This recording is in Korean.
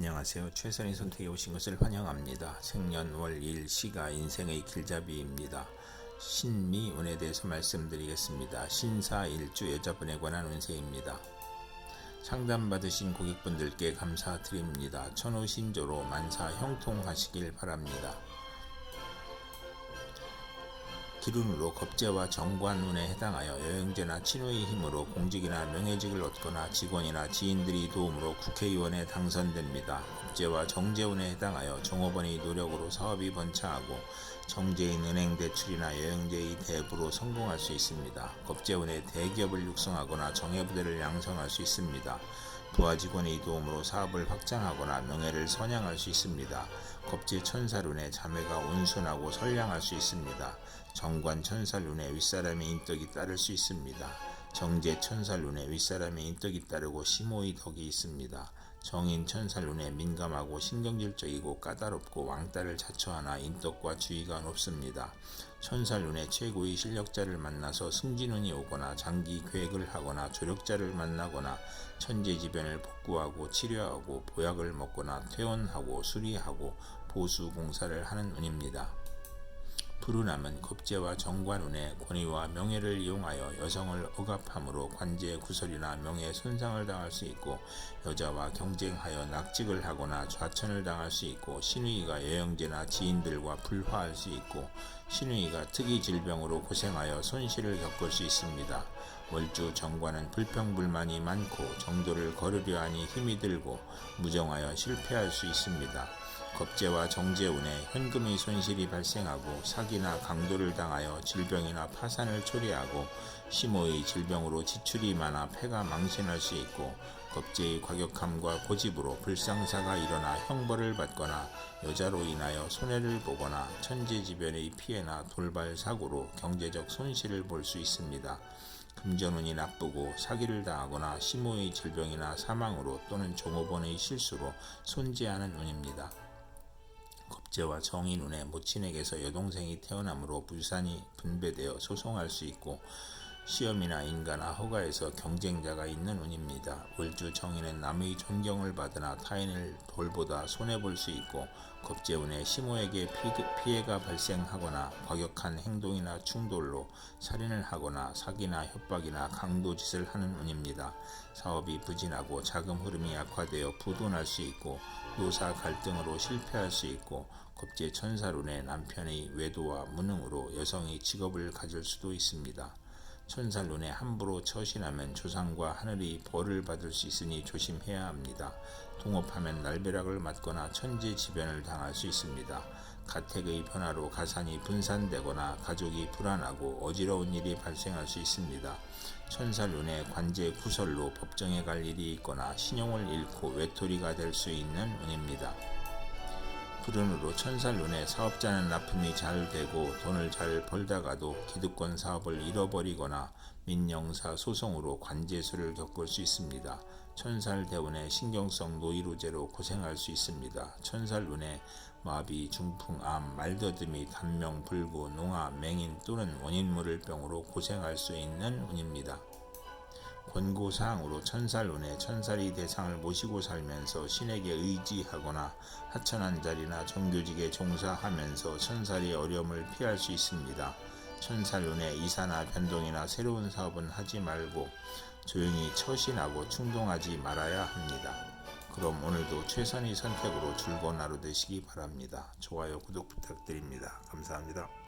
안녕하세요. 최선의 선택에 오신 것을 환영합니다. 생년월 일 시가 인생의 길잡이입니다. 신미 운에 대해서 말씀드리겠습니다. 신사 일주 여자분에 관한 운세입니다. 상담받으신 고객분들께 감사드립니다. 천호신조로 만사 형통하시길 바랍니다. 기운으로 겁재와 정관운에 해당하여 여행제나 친우의 힘으로 공직이나 명예직을 얻거나 직원이나 지인들이 도움으로 국회의원에 당선됩니다. 겁재와 정재운에 해당하여 종업원의 노력으로 사업이 번창하고 정재인 은행 대출이나 여행제의 대부로 성공할 수 있습니다. 겁재운에 대기업을 육성하거나 정예부대를 양성할 수 있습니다. 부하 직원의 도움으로 사업을 확장하거나 명예를 선양할 수 있습니다. 겁재 천사룬에 자매가 온순하고 선량할 수 있습니다. 정관 천살룬에 윗사람의 인덕이 따를 수 있습니다. 정제 천살룬에 윗사람의 인덕이 따르고 심호의 덕이 있습니다. 정인 천살룬에 민감하고 신경질적이고 까다롭고 왕따를 자처하나 인덕과 주의가 높습니다. 천살룬에 최고의 실력자를 만나서 승진운이 오거나 장기 계획을 하거나 조력자를 만나거나 천재지변을 복구하고 치료하고 보약을 먹거나 퇴원하고 수리하고 보수 공사를 하는 운입니다. 불운함은 겁재와 정관운의 권위와 명예를 이용하여 여성을 억압함으로 관제 구설이나 명예 손상을 당할 수 있고 여자와 경쟁하여 낙직을 하거나 좌천을 당할 수 있고 신우이가 여행제나 지인들과 불화할 수 있고 신우이가 특이 질병으로 고생하여 손실을 겪을 수 있습니다. 월주 정관은 불평불만이 많고 정도를 거르려 하니 힘이 들고 무정하여 실패할 수 있습니다. 겁재와 정재운에 현금의 손실이 발생하고 사기나 강도를 당하여 질병이나 파산을 초래하고 심호의 질병으로 지출이 많아 폐가 망신할 수 있고 겁재의 과격함과 고집으로 불상사가 일어나 형벌을 받거나 여자로 인하여 손해를 보거나 천재지변의 피해나 돌발 사고로 경제적 손실을 볼 수 있습니다. 금전운이 나쁘고 사기를 당하거나 심호의 질병이나 사망으로 또는 종업원의 실수로 손재하는 운입니다. 겁재와 정인운의 모친에게서 여동생이 태어남으로 부산이 분배되어 소송할 수 있고 시험이나 인가나 허가에서 경쟁자가 있는 운입니다. 월주 정인은 남의 존경을 받으나 타인을 돌보다 손해볼 수 있고 겁재운에 심호에게 피해가 발생하거나 과격한 행동이나 충돌로 살인을 하거나 사기나 협박이나 강도짓을 하는 운입니다. 사업이 부진하고 자금 흐름이 악화되어 부도날 수 있고 노사 갈등으로 실패할 수 있고 겁재 천사룬의 남편의 외도와 무능으로 여성이 직업을 가질 수도 있습니다. 천살룬에 함부로 처신하면 조상과 하늘이 벌을 받을 수 있으니 조심해야 합니다. 동업하면 날벼락을 맞거나 천재지변을 당할 수 있습니다. 가택의 변화로 가산이 분산되거나 가족이 불안하고 어지러운 일이 발생할 수 있습니다. 천살룬의 관제 구설로 법정에 갈 일이 있거나 신용을 잃고 외톨이가 될 수 있는 운입니다. 불운으로 천살눈에 사업자는 납품이 잘 되고 돈을 잘 벌다가도 기득권 사업을 잃어버리거나 민영사 소송으로 관제수를 겪을 수 있습니다. 천살 대운에 신경성 노이로제로 고생할 수 있습니다. 천살 운에 마비, 중풍, 암, 말더듬이, 단명, 불구, 농화, 맹인 또는 원인모를 병으로 고생할 수 있는 운입니다. 권고사항으로 천살운에 천살이 대상을 모시고 살면서 신에게 의지하거나 하천한 자리나 정교직에 종사하면서 천살이 어려움을 피할 수 있습니다. 천살운에 이사나 변동이나 새로운 사업은 하지 말고 조용히 처신하고 충동하지 말아야 합니다. 그럼 오늘도 최선의 선택으로 즐거운 하루 되시기 바랍니다. 좋아요, 구독 부탁드립니다. 감사합니다.